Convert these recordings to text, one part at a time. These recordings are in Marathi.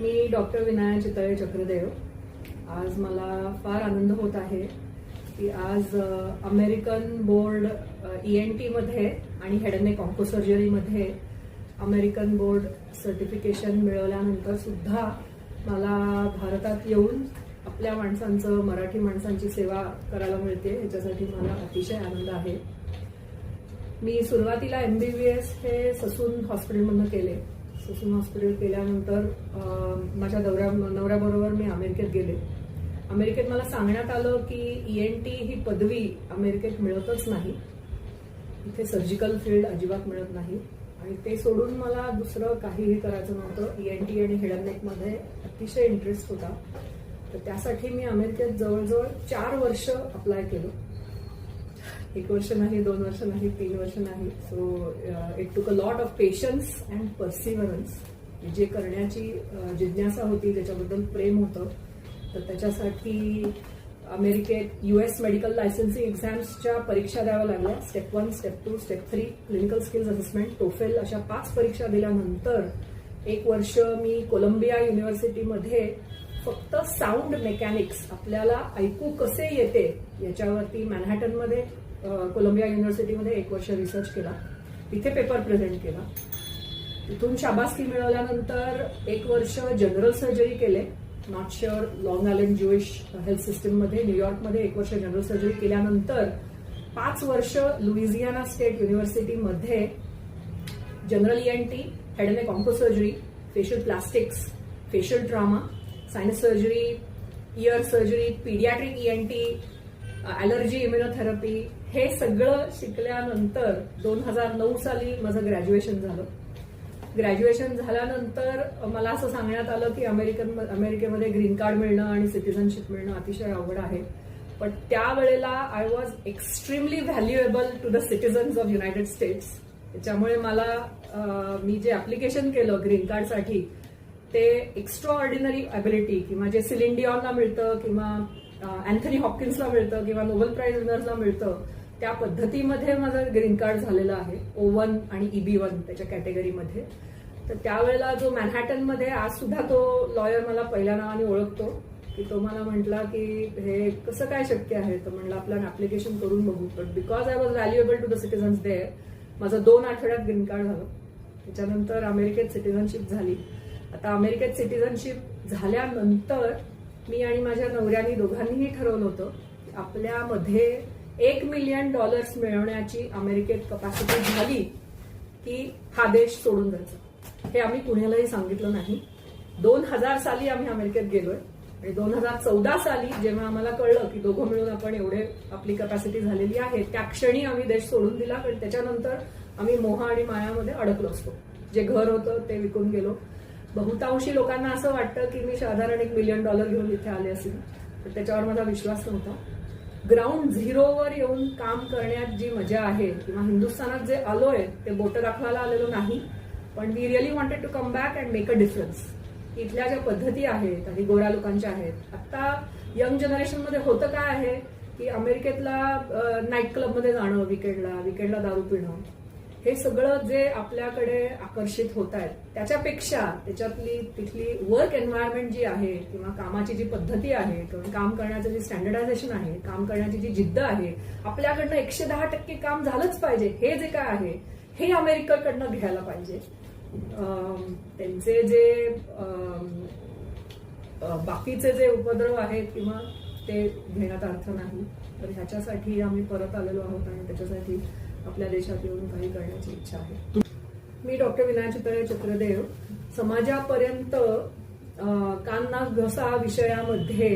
मी डॉक्टर विनायक चितळे चक्रदेव. आज मला फार आनंद होत आहे की आज अमेरिकन बोर्ड ई एन टीमध्ये आणि हेड नेक कॉम्पो सर्जरीमध्ये अमेरिकन बोर्ड सर्टिफिकेशन मिळवल्यानंतर सुद्धा मला भारतात येऊन आपल्या माणसांचं मराठी माणसांची सेवा करायला मिळते. ह्याच्यासाठी मला अतिशय आनंद आहे. मी सुरुवातीला एम बी बी एस हे ससून हॉस्पिटलमधनं केले. ससून हॉस्पिटल केल्यानंतर माझ्या दौऱ्या नवऱ्याबरोबर मी अमेरिकेत गेले. अमेरिकेत मला सांगण्यात आलं की ई एन टी ही पदवी अमेरिकेत मिळतच नाही. इथे सर्जिकल फील्ड अजिबात मिळत नाही. आणि ते सोडून मला दुसरं काहीही करायचं नव्हतं. ई एन टी आणि हेडनेकमध्ये अतिशय इंटरेस्ट होता. तर त्यासाठी मी अमेरिकेत जवळजवळ चार वर्ष अप्लाय केलं. एक वर्ष नाही दोन वर्ष नाही तीन वर्ष नाही. So it took a lot of patience and perseverance जे करण्याची uh, जिज्ञासा होती त्याच्याबद्दल प्रेम होतं. तर त्याच्यासाठी अमेरिकेत यू एस मेडिकल लायसन्सिंग एक्झाम्सच्या परीक्षा द्याव्या लागल्या. Step one step two step three clinical skills assessment TOEFL अशा पाच परीक्षा दिल्यानंतर एक वर्ष मी कोलंबिया युनिव्हर्सिटीमध्ये फक्त साऊंड मेकॅनिक्स आपल्याला ऐकू कसे येते याच्यावरती मॅनहॅटनमध्ये कोलंबिया युनिव्हर्सिटीमध्ये एक वर्ष रिसर्च केला. तिथे पेपर प्रेझेंट केला. तिथून शाबासकी मिळवल्यानंतर एक वर्ष जनरल सर्जरी केले. Not sure Long Island Jewish health सिस्टीममध्ये न्यूयॉर्कमध्ये एक वर्ष जनरल सर्जरी केल्यानंतर पाच वर्ष Louisiana state युनिव्हर्सिटीमध्ये general E N T head and compo surgery facial plastics facial trauma sinus surgery ear surgery paediatric E N T allergy immunotherapy हे सगळं शिकल्यानंतर दोन हजार नऊ साली माझं ग्रॅज्युएशन झालं. ग्रॅज्युएशन झाल्यानंतर मला असं सांगण्यात आलं की अमेरिकन अमेरिकेमध्ये ग्रीन कार्ड मिळणं आणि सिटिझनशिप मिळणं अतिशय अवघड आहे. पण त्यावेळेला I was extremely valuable to the citizens of United States त्याच्यामुळे मला मी जे ऍप्लिकेशन केलं ग्रीन कार्डसाठी ते एक्स्ट्रा ऑर्डिनरी ॲबिलिटी किंवा जे सिलिंडियॉनला मिळतं किंवा अँथनी हॉपकिन्सला मिळतं किंवा नोबेल प्राईज विनर्सला मिळतं त्या पद्धतीमध्ये माझं ग्रीन कार्ड झालेलं आहे. ओ वन आणि ईबी वन त्याच्या कॅटेगरीमध्ये तर त्यावेळेला जो मॅनहॅटनमध्ये आज सुद्धा तो लॉयर मला पहिल्या नावाने ओळखतो की तो मला म्हटला की हे कसं काय शक्य आहे? तर म्हणलं आपलं ऍप्लिकेशन करून बघू. But because I was valuable to the citizens there माझं दोन आठवड्यात ग्रीन कार्ड झालं. त्याच्यानंतर अमेरिकेत सिटिझनशिप झाली. आता अमेरिकेत सिटिझनशिप झाल्यानंतर मी आणि माझ्या नवऱ्याने दोघांनीही ठरवलं होतं आपल्यामध्ये एक मिलियन डॉलर्स मिळवण्याची अमेरिकेत कपॅसिटी झाली की हा देश सोडून जायचा हे आम्ही कुणालाही सांगितलं नाही. दोन हजार साली आम्ही अमेरिकेत गेलोय. आणि दोन हजार चौदा साली जेव्हा आम्हाला कळलं की दोघं मिळून आपण एवढे आपली कपॅसिटी झालेली आहे त्या क्षणी आम्ही देश सोडून दिला. पण त्याच्यानंतर आम्ही मोहा आणि मायामध्ये अडकलो असतो. जे घर होतं ते विकून गेलो. बहुतांशी लोकांना असं वाटतं की मी साधारण एक मिलियन डॉलर घेऊन इथे आले असेल. तर त्याच्यावर माझा विश्वास नव्हता. ग्राउंड झिरोवर येऊन काम करण्यात जी मजा आहे किंवा हिंदुस्थानात जे आलोय ते बोटं दाखवायला आलेलो नाही पण we really wanted to come back and make a difference इथल्या ज्या पद्धती आहेत आणि गोऱ्या लोकांच्या आहेत आता यंग जनरेशनमध्ये होतं काय आहे की अमेरिकेतला नाईट क्लबमध्ये जाणं विकेंडला विकेंडला दारू पिणं हे सगळं जे आपल्याकडे आकर्षित होत आहेत त्याच्यापेक्षा त्याच्यातली तिथली वर्क एन्व्हायरमेंट जी आहे किंवा कामाची जी पद्धती आहे किंवा काम करण्याचं जे स्टँडर्डायझेशन आहे काम करण्याची जी जिद्द आहे आपल्याकडनं एकशे दहा टक्के काम झालंच पाहिजे. हे जे काय आहे हे अमेरिकेकडनं घ्यायला पाहिजे. त्यांचे जे बाकीचे जे उपद्रव आहेत किंवा ते घेण्यात अर्थ नाही. तर ह्याच्यासाठी आम्ही परत आलेलो आहोत आणि त्याच्यासाठी आपल्या देशात येऊन काही करण्याची इच्छा आहे. मी डॉक्टर विनायक चितळे चक्रदेव समाजापर्यंत कान नाक घसा विषयामध्ये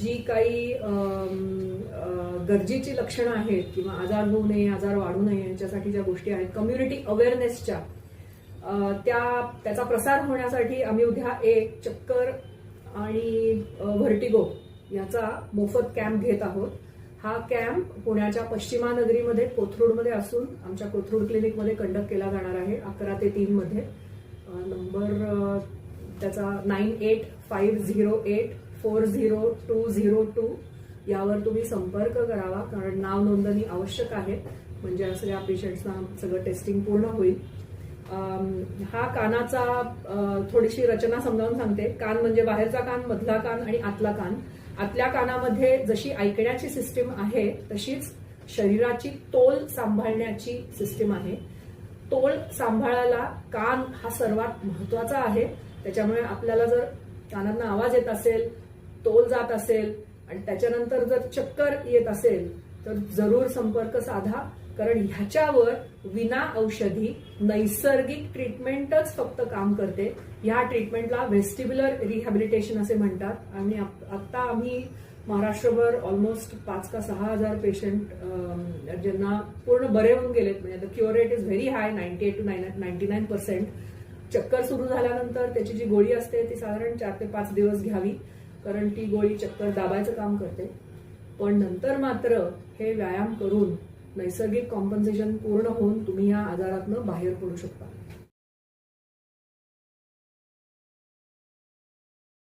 जी काही गरजेची लक्षणं आहेत किंवा आजार होऊ नये आजार वाढू नये यांच्यासाठी ज्या गोष्टी आहेत कम्युनिटी अवेअरनेसच्या त्या त्याचा प्रसार होण्यासाठी आम्ही उद्या एक चक्कर आणि व्हर्टिगो याचा मोफत कॅम्प घेत आहोत. हा कॅम्प पुण्याच्या पश्चिमानगरीमध्ये कोथरूडमध्ये असून आमच्या कोथरूड क्लिनिकमध्ये कंडक्ट केला जाणार आहे अकरा ते तीनमध्ये नंबर त्याचा nine eight five zero eight four zero two zero two यावर तुम्ही संपर्क करावा कारण नाव नोंदणी आवश्यक आहे. म्हणजे असं पेशंट्सना सगळं टेस्टिंग पूर्ण होईल. हा कानाचा थोडीशी रचना समजावून सांगते. कान म्हणजे बाहेरचा कान मधला कान आणि आतला कान. आतल्या कानामध्ये जशी ऐकण्याची सिस्टीम आहे तशीच शरीराची तोल सांभाळण्याची सिस्टीम आहे. तोल सांभाळायला कान हा सर्वात महत्त्वाचा आहे. त्याच्यामुळे आपल्याला जर कानांना आवाज येत असेल तोल जात असेल आणि त्याच्यानंतर जर चक्कर येत असेल तर जरूर संपर्क साधा. कारण ह्याच्यावर विना औषधी नैसर्गिक ट्रीटमेंटच फक्त काम करते. ह्या ट्रीटमेंटला व्हेस्टिब्युलर रिहॅबिलिटेशन असे म्हणतात. आणि आत्ता आम्ही महाराष्ट्रभर ऑलमोस्ट पाच का सहा हजार पेशंट ज्यांना पूर्ण बरे होऊन गेलेत. म्हणजे the cure rate is very high ninety eight to ninety nine percent चक्कर सुरू झाल्यानंतर त्याची जी गोळी असते ती साधारण चार ते पाच दिवस घ्यावी. कारण ती गोळी चक्कर दाबायचं काम करते. पण नंतर मात्र हे व्यायाम करून नैसर्गिक कॉम्पन्सेशन पूर्ण होऊन तुम्ही या आजारातनं बाहेर पडू शकता.